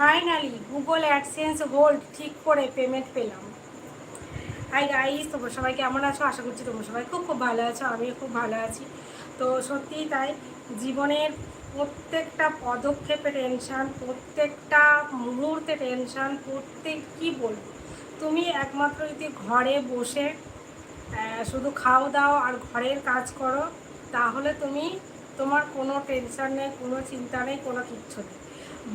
Finally Google AdSense hold ঠিক করে payment পেলাম। হাই গাইস তোমরা সবাই কেমন আছো? আশা করছি তোমরা সবাই খুব খুব ভালো আছো, আমিও খুব ভালো আছি। তো সত্যিই তাই, জীবনের প্রত্যেকটা পদক্ষেপে টেনশান প্রত্যেকটা মুহূর্তে টেনশান প্রত্যেক কী বলব? তুমি একমাত্র যদি ঘরে বসে শুধু খাও দাও আর ঘরের কাজ করো, তাহলে তুমি তোমার কোনো টেনশান নেই, কোনো চিন্তা নেই, কোনো কিচ্ছু নেই।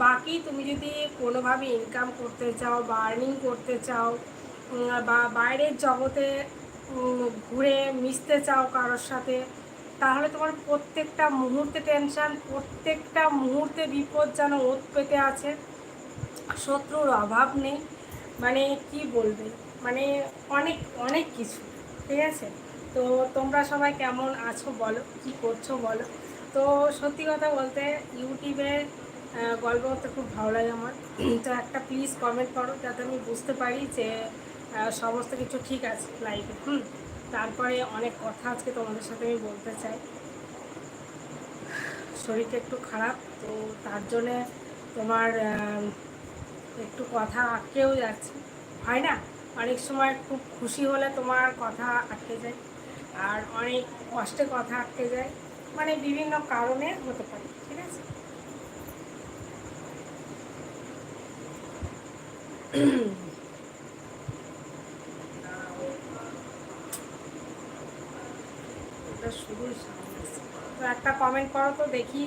বাকি তুমি যদি কোনোভাবে ইনকাম করতে চাও বা আর্নিং করতে চাও বা বাইরের জগতে ঘুরে মিশতে চাও কারোর সাথে, তাহলে তোমার প্রত্যেকটা মুহূর্তে টেনশন প্রত্যেকটা মুহূর্তে বিপদ যেন ওত পেতে আছে। শত্রুর অভাব নেই। মানে কি বলবে? মানে অনেক অনেক কিছু, ঠিক আছে? তো তোমরা সবাই কেমন আছো বলো? কি করছ বলো? তো সত্যি কথা বলতে, ইউটিউবে গল্প করতে খুব ভালো লাগে আমার। তো একটা প্লিজ কমেন্ট করো যাতে আমি বুঝতে পারি যে সমস্ত কিছু ঠিক আছে লাইফে হুম? তারপরে অনেক কথা আজকে তোমাদের সাথে আমি বলতে চাই। শরীরটা একটু খারাপ, তো তার জন্যে তোমার একটু কথা আটকেও যাচ্ছে। হয় না? অনেক সময় খুব খুশি হলে তোমার কথা আটকে যায়। আর অনেক কষ্টে কথা আটকে যায়। মানে বিভিন্ন কারণে হতে পারে ঠিক আছে এটা শুধুই সামনে আসছে। তো একটা কমেন্ট করো তো, দেখি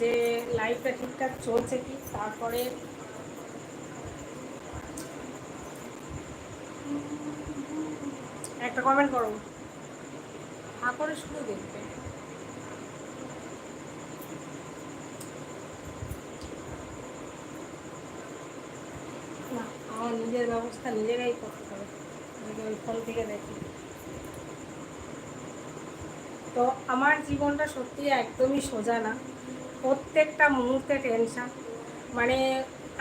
যে লাইফটা ঠিকঠাক চলছে কি, তারপরে একটা কমেন্ট করো। হা করে শুধু দেখবে না আমার নিজের ব্যবস্থা নিজেরাই করতে হবে। ওই ফোন থেকে দেখি। তো আমার জীবনটা সত্যি একদমই সোজা না। প্রত্যেকটা মুহূর্তে টেনশন মানে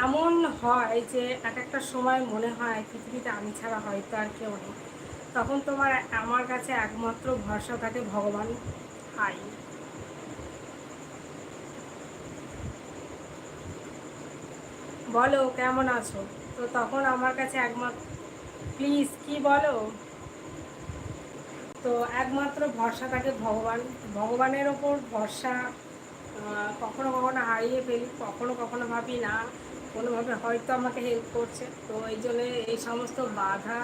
এমন হয় যে এক একটা সময় মনে হয় পৃথিবীতে আমি ছাড়া হয়তো আর কেউ নেই। তখন তোমার আমার কাছে একমাত্র ভরসা থাকে ভগবান হাই। বলো, কেমন আছো? তো তখন আমার কাছে একমাত্র প্লিজ কি বলো? তো একমাত্র ভরসা থাকে ভগবান, ভগবানের ওপর ভরসা কখনো কখনো হারিয়ে ফেলি, কখনো কখনো ভাবি না, কোনোভাবে হয়তো আমাকে হেল্প করছে। তো এই জন্যে এই সমস্ত বাধা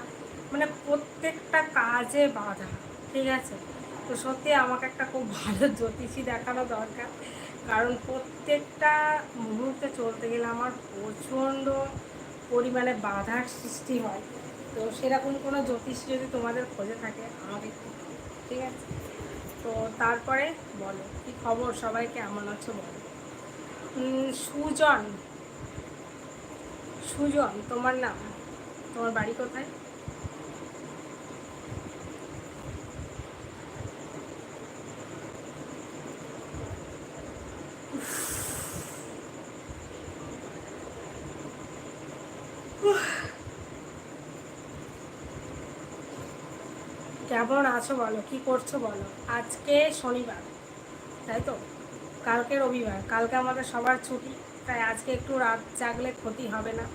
মানে প্রত্যেকটা কাজে বাধা, ঠিক আছে? তো সত্যি আমাকে একটা খুব ভালো জ্যোতিষী দেখানো দরকার। কারণ প্রত্যেকটা মুহূর্তে চলতে গেলে আমার প্রচণ্ড পরিমাণে বাধার সৃষ্টি হয়, তো সেরকম কোনো জ্যোতিষ যদি তোমাদের খোঁজে থাকে, আমাকে ঠিক আছে? তো তারপরে বলো, কি খবর? সবাই কেমন আছো বলো? সুজন সুজন, তোমার নাম? তোমার বাড়ি কোথায়? কেমন আছো বলো? কি করছ বলো? আজকে শনিবার, তাই তো? কালকে রবিবার, কালকে আমাদের সবার ছুটি, তাই আজকে একটু রাত জাগলে ক্ষতি হবে না।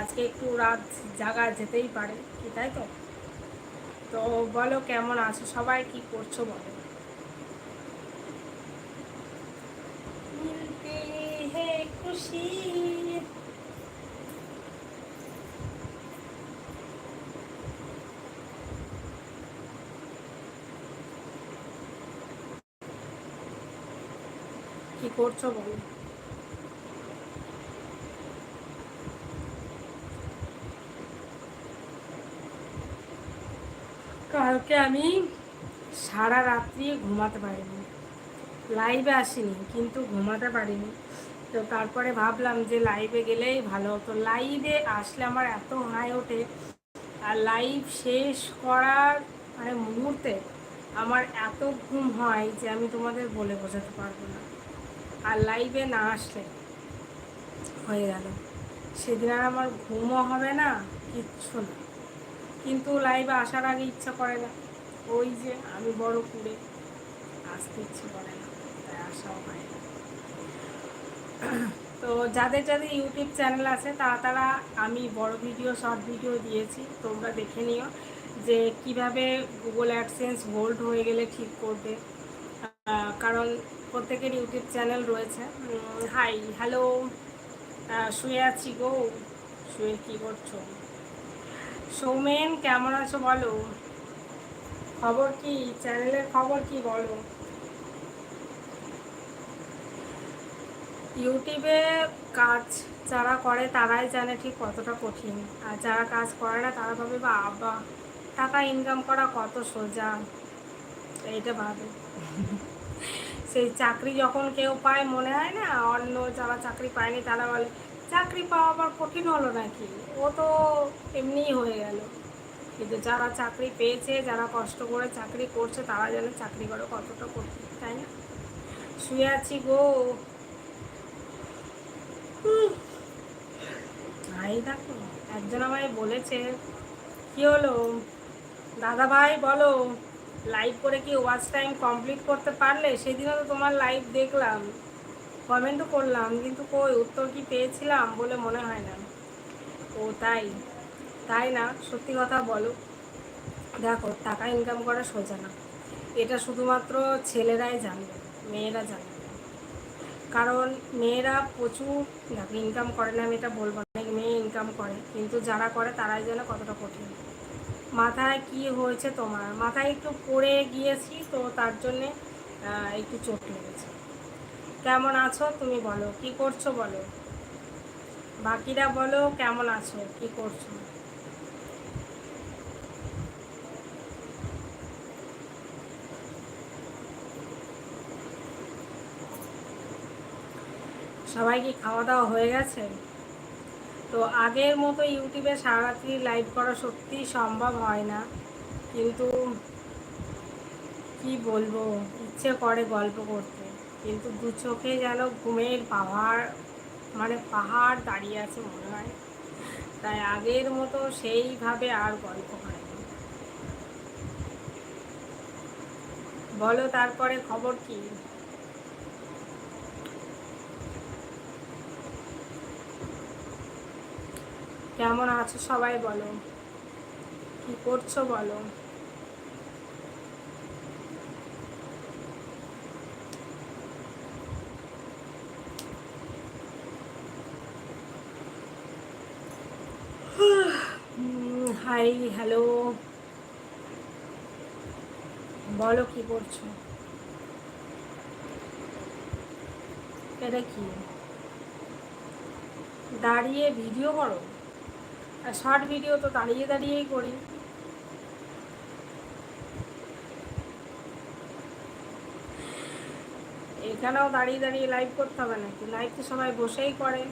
আজকে একটু রাত জাগা যেতেই পারে, কি তাই তো? তো বলো কেমন আছো? সবাই কি করছ বলো? খুশি। কি করছ বলো? কালকে আমি সারা রাত্রি ঘুমাতে পারিনি। লাইভে আসিনি, কিন্তু ঘুমাতে পারিনি। তো তারপরে ভাবলাম যে লাইভে গেলেই ভালো হতো। লাইভে আসলে আমার এত হাই ওঠে, আর লাইভ শেষ করার মানে মুহূর্তে আমার এত ঘুম হয় যে আমি তোমাদের বলে বোঝাতে পারব না। আর লাইভে না আসলে। হয়ে গেল। সেদিন আর আমার ঘুমও হবে না, কিচ্ছু না। কিন্তু লাইভে আসার আগে ইচ্ছা করে না। ওই যে আমি বড় কুড়ে, আসতে ইচ্ছে করে না। তাই আসাও হয় না। তো যাদের যাদের ইউটিউব চ্যানেল আছে, তারা তারা আমি বড় ভিডিও শর্ট ভিডিও দিয়েছি। তোমরা দেখে নিও যে কীভাবে গুগল অ্যাডসেন্স হোল্ড হয়ে গেলে ঠিক করবে। কারণ প্রত্যেকের ইউটিউব চ্যানেল রয়েছে। হাই হ্যালো শুয়ে আছি গো। শুয়ে কী করছ? সৌমেন, কেমন আছো বলো? খবর কি? চ্যানেলের খবর কি বলো? ইউটিউবে কাজ যারা করে তারাই জানে ঠিক কতটা কঠিন। আর যারা কাজ করে না, তারা ভাবে, বা আবা টাকা ইনকাম করা কত সোজা? এইটা ভাবে। সেই চাকরি যখন কেউ পায়, মনে হয় না? অন্য যারা চাকরি পায়নি, তারা বলে, চাকরি পাওয়া আবার কঠিন হলো নাকি? ও তো এমনিই হয়ে গেল। কিন্তু যারা চাকরি পেয়েছে, যারা কষ্ট করে চাকরি করছে, তারা যেন চাকরি করে কতটা কঠিন, তাই না? শুয়ে আছি গো। ভাই দেখো, একজন আমায় বলেছে, কি হলো? দাদা ভাই বলো লাইভ করে কি ওয়াচ টাইম কমপ্লিট করতে পারলে? সেদিনও তো তোমার লাইভ দেখলাম। কমেন্টও করলাম, কিন্তু কই, উত্তর কি পেয়েছিলাম বলে মনে হয় না। ও তাই তাই না? সত্যি কথা বলো। দেখো, টাকা ইনকাম করা সোজা না। এটা শুধুমাত্র ছেলেরাই জানবে, মেয়েরা জানবে। কারণ মেয়েরা প্রচুর, দেখো ইনকাম করে না, আমি এটা বলব অনেক মেয়ে ইনকাম করে। কিন্তু যারা করে, তারাই জানে কতটা কঠিন। মাথায় কি হয়েছে তোমার? মাথায় একটু পড়ে গিয়েছি তো তার জন্যে একটু চোট লেগেছে। কেমন আছো তুমি বলো, কি করছ বলো? বাকিরা বলো কেমন আছো, কি করছ? সবাই কি খাওয়া দাওয়া হয়ে গেছে? তো আগের মতো ইউটিউবে সারারাত্রি লাইভ করা সত্যি সম্ভব হয় না। কিন্তু কি বলব, ইচ্ছে করে গল্প করতে। কিন্তু দু চোখে যেন ঘুমের পাহাড় মানে পাহাড় দাঁড়িয়ে আছে মনে হয়। তাই আগের মতো সেইভাবে আর গল্প হয় না বলো তারপরে খবর কি? কেমন আছো সবাই বলো। কি করছ বলো। High, hello. বলো কি করছ। এটা কি? দাঁড়িয়ে ভিডিও করো। আর শর্ট ভিডিও তো দাঁড়িয়ে দাঁড়িয়েই করি। এখানেও দাঁড়িয়ে দাঁড়িয়ে লাইভ করতে হবে নাকি? লাইভ তো সবাই বসেই করে